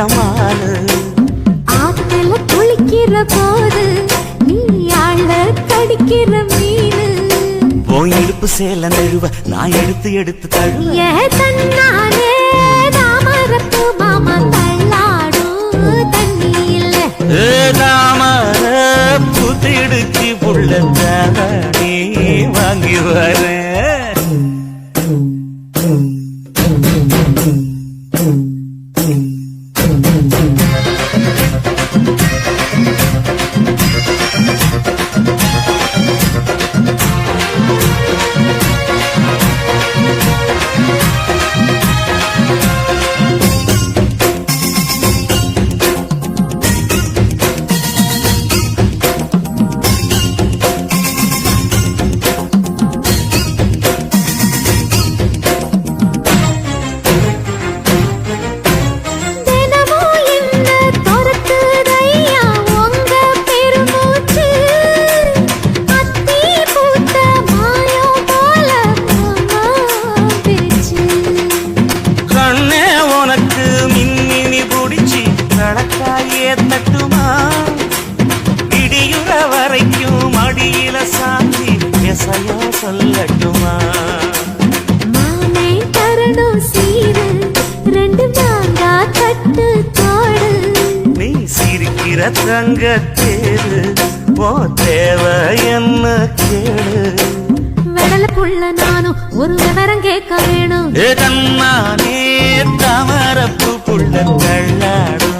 ஆழமான ஆத்துல குளிக்கிற போது நீ ஆழ கடிக்கிற மீன். போய் இடுப்பு சேல நழுவ நான் எடுத்து எடுத்து தழுவ. தன்னாலே தாமரப்பு மாமா தள்ளாடும் தண்ணியில். தாமர புத்திடுக்கு புள்ள வாங்கி வரேன். ஏத்தட்டுமா? இடியுற வரைக்கும் அடியில சாந்தி எசையா சொல்லட்டுமா? மானை தரணும் சீரு ரெண்டு மாங்கா கட்டு தோடு நீ சிரிக்கிற தங்க தேரு ஓ தேவை என்ன கேடு? வெடலுக்குள்ள நானும் ஒரு விவரம் கேட்க வேணும். ஏ தன்னானே தாமரப்பு புள்ள தள்ளாடும்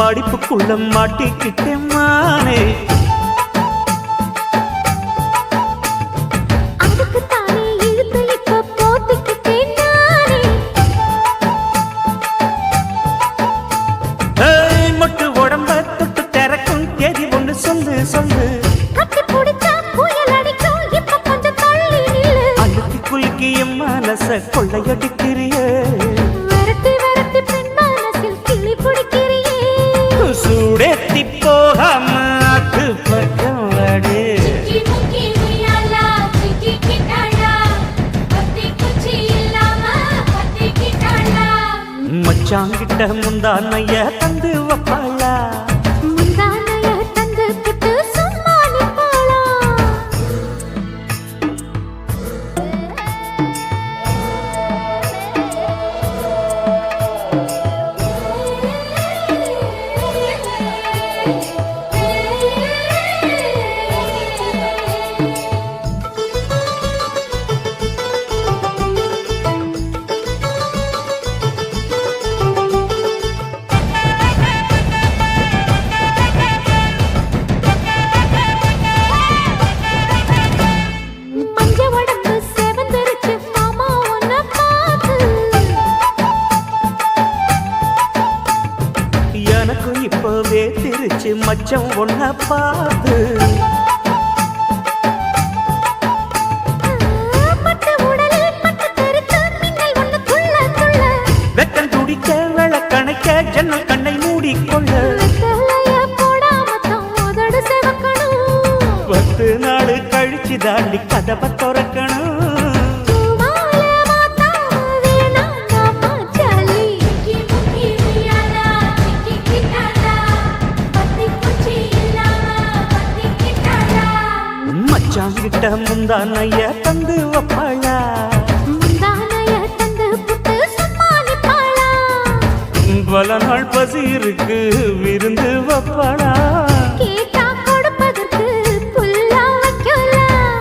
மடிப்புக்குள்ள மாட்டிக்கிட்டேன் மானே சொல்லு சொல்லு. கட்டி பிடிச்சா புயல் அடிக்கும். இப்ப கொஞ்சம் தள்ளி நில்லு. அழுத்தி குலுக்கிய கொள்ளையடி மச்சாங்கிட்ட முந்தானைய தந்து கொஞ்சம் ஒன்ன பார்த்து மச்சான் கிட்ட முந்தானைய தந்து வப்பாளா பல நாள் பசி இருக்கு விருந்து வப்பாளா?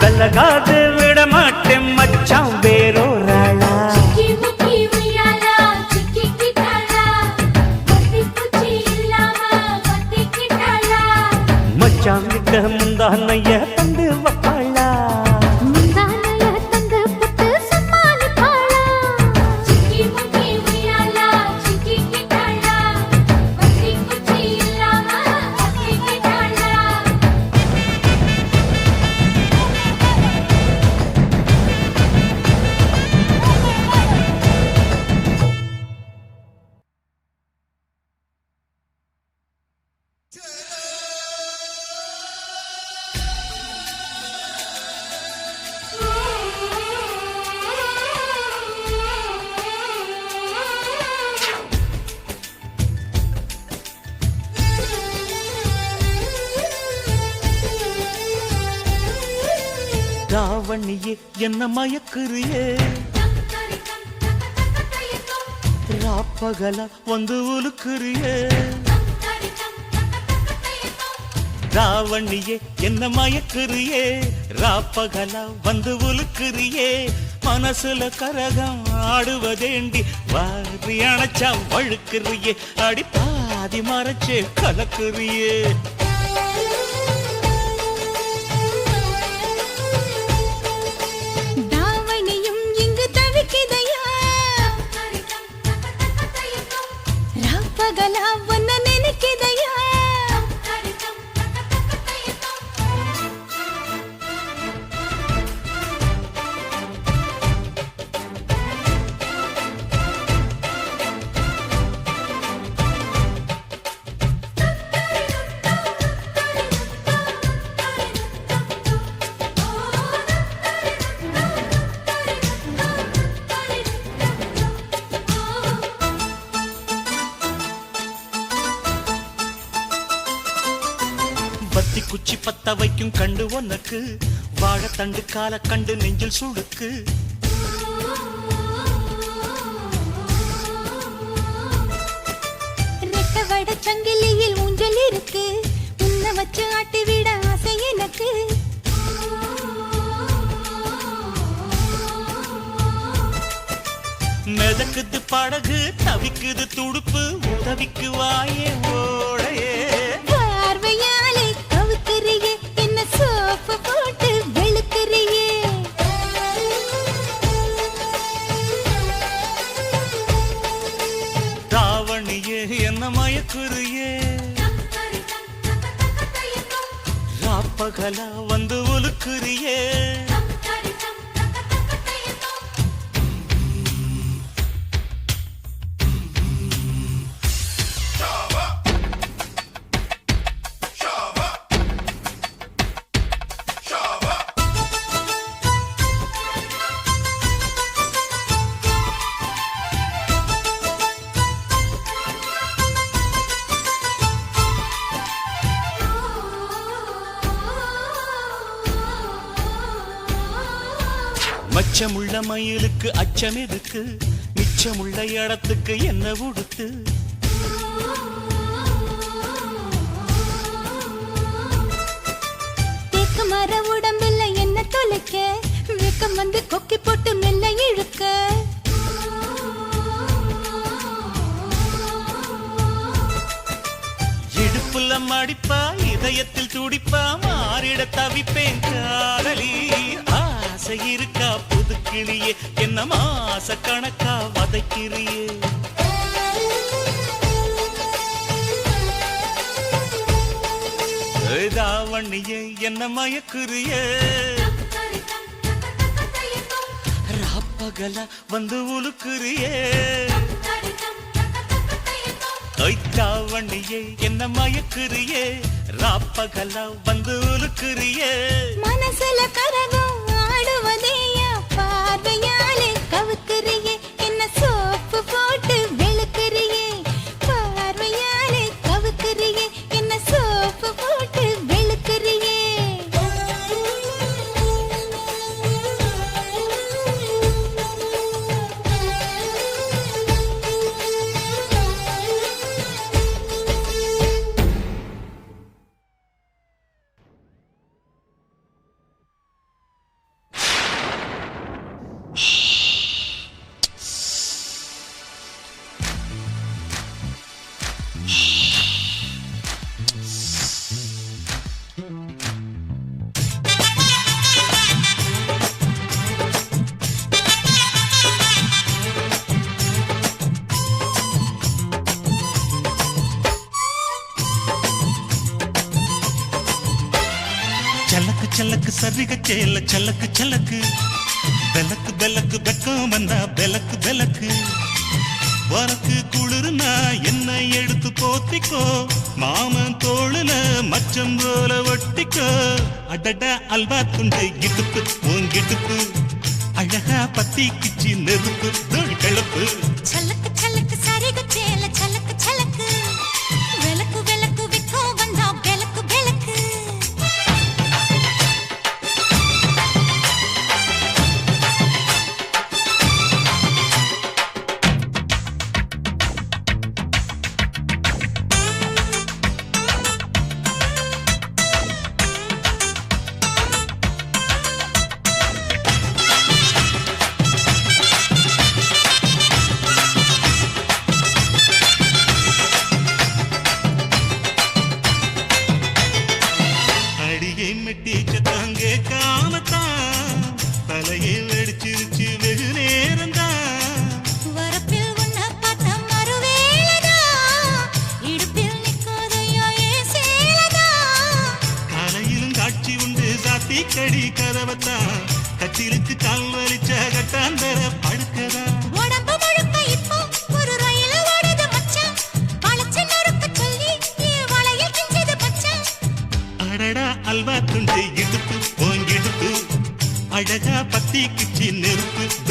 தலகாது விட மாட்டேன் மச்சான் வேறோராளா? மச்சான் கிட்ட முந்தானைய என்ன மயக்குறியே? ராப்பகல வந்து உலுக்குறியே? ராவணியே என்ன மயக்குறியே? ராப்பகல வந்து உலுக்குறியே? மனசுல கரகம் ஆடுவதேண்டி வாரி அணைச்சா வழுக்குறியே? அடி பாதி மறைச்சே கலக்குறியே? வைக்கும் கண்டு உனக்கு வாழைத்தண்டு கால கண்டு நெஞ்சில் சுடுக்கு ரெட்ட வட சங்கிலியில் ஊஞ்சல் இருக்கு. உன்னை வச்சு ஆட்டி விட ஆசை எனக்கு. மிதக்குது படகு தவிக்குது துடுப்பு உதவிக்கு வாயே ஓடையே. தாவணியே என்ன மயக்குறியே ராப்பகலா வந்து உலுக்குறியே மயிலுக்கு அச்சம் எதுக்கு மிச்சமுள்ள இடத்துக்கு என்ன உடுத்து? மர உடம்பில்ல என்ன தொலைக்க? வெக்கம் வந்து கொக்கி போட்டு மெல்ல இழுக்க. இடுப்புல மடிப்பா இதயத்தில் துடிப்பா மாறிட தவிப்பேன் காதலி. ஆசை இருக்கா? புதுக்கிளியே என்ன மாச கணக்கா வதைக்கிறியே? தாவணியே என்ன மயக்குறியே? ராப்பகல வந்து உழுக்குறியே தாவணியே என்ன மயக்குறியே? ராப்பகல வந்து உழுக்குறியே மனசுல கரகம் Abone சலக்கு சரிக சேல சலக்கு சலக்கு. பெலக்கு பெலக்கு வெக்கம் வந்தா பெலக்கு பெலக்கு வரக்கு குளிர்னா என்ன எடுத்து போத்திக்கோ? மாமன் தோளுல மச்சம் போல ஒட்டிக்கோ? அடட அல்வா துண்டு இடுப்பு உன் இடுப்பு அழகா பத்திக்குச்சி நெருப்பு கிளப்பு. நொறுக்க சொல்லி என் வளையல் கிஞ்சது மச்சான். அடடா அல்வா துண்டு இடுப்பு ஓங்கிடுப்பு. அழகா பத்தி கிச்சி நெருப்பு.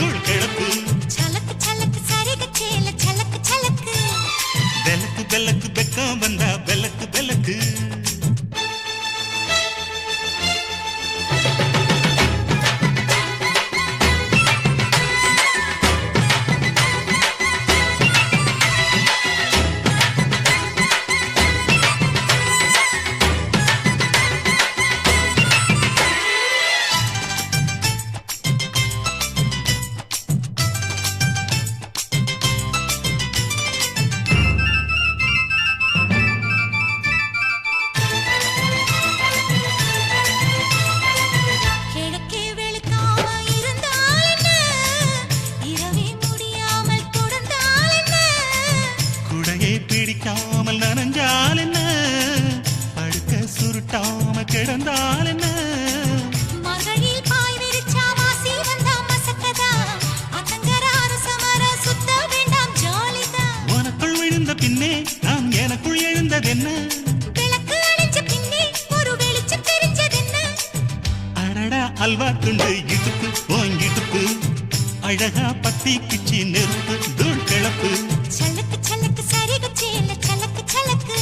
தீக்குச்சி நெருப்பு தூள் கிளப்பு. சலக்கு சலக்கு சரிகுச்சி சலக்கு சலக்கு.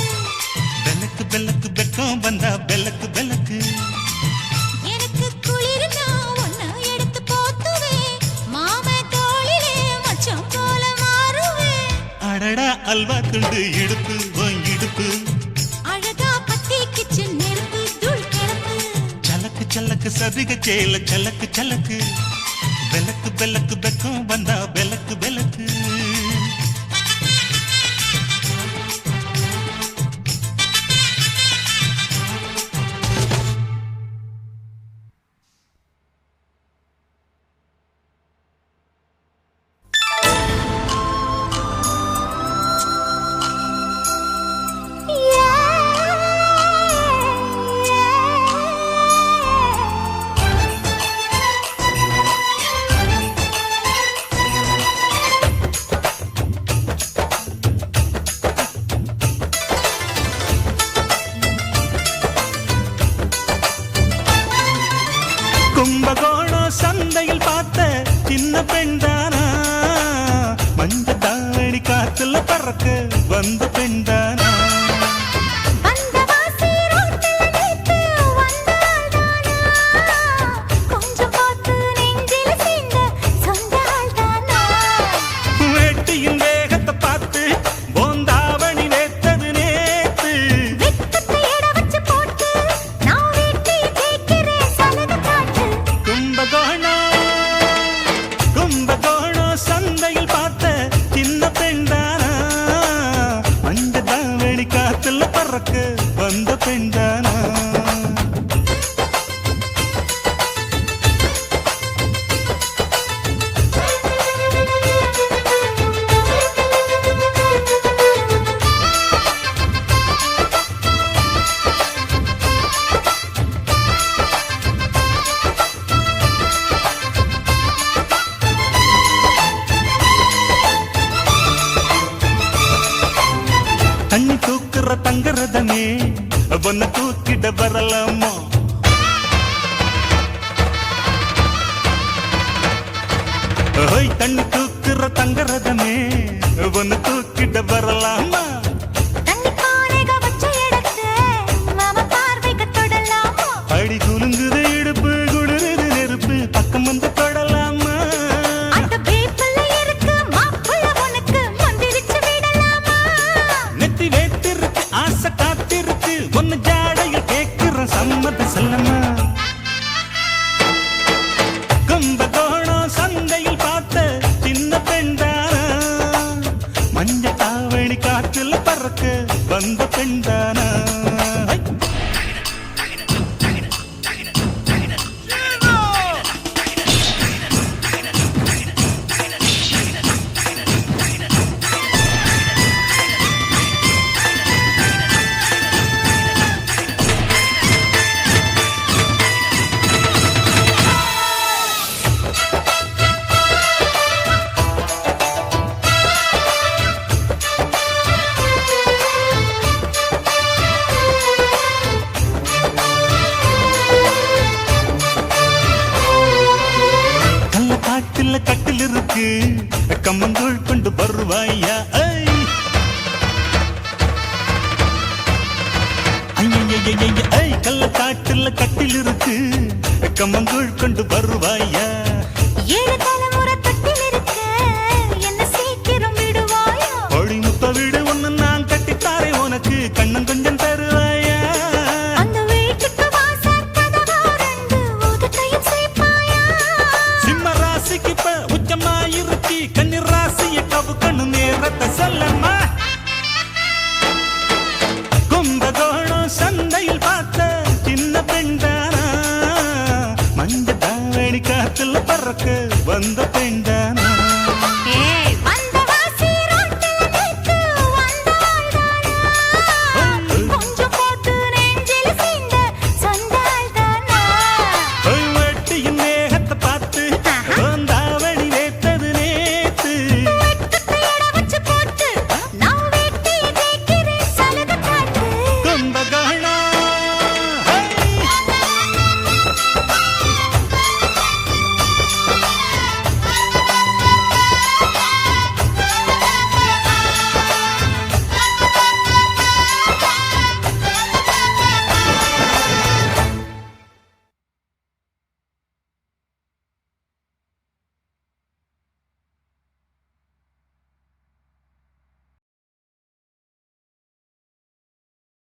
பெல்லக்கு பெல்லக்கு பெக்கம் வந்தா பெல்லக்கு பெல்லக்கு அடடா அல்வா துண்டு இடுப்பு இடுப்பு. அழகா பத்திக்கு நெருப்பு தூள் கிளப்பு. சலக்கு சலக்கு சதிக சேல சலக்கு சலக்கு. பெலக்கு பெலக்கு பெக்கும் வந்தா பெலக்கு பெலக்கு சின்ன பெண் தானா மஞ்ச தாவணி காத்துல பறக்க வந்த பெண் பறக்க வந்த பெண்தானா பொறுக்கிட வரலாமா? பயம்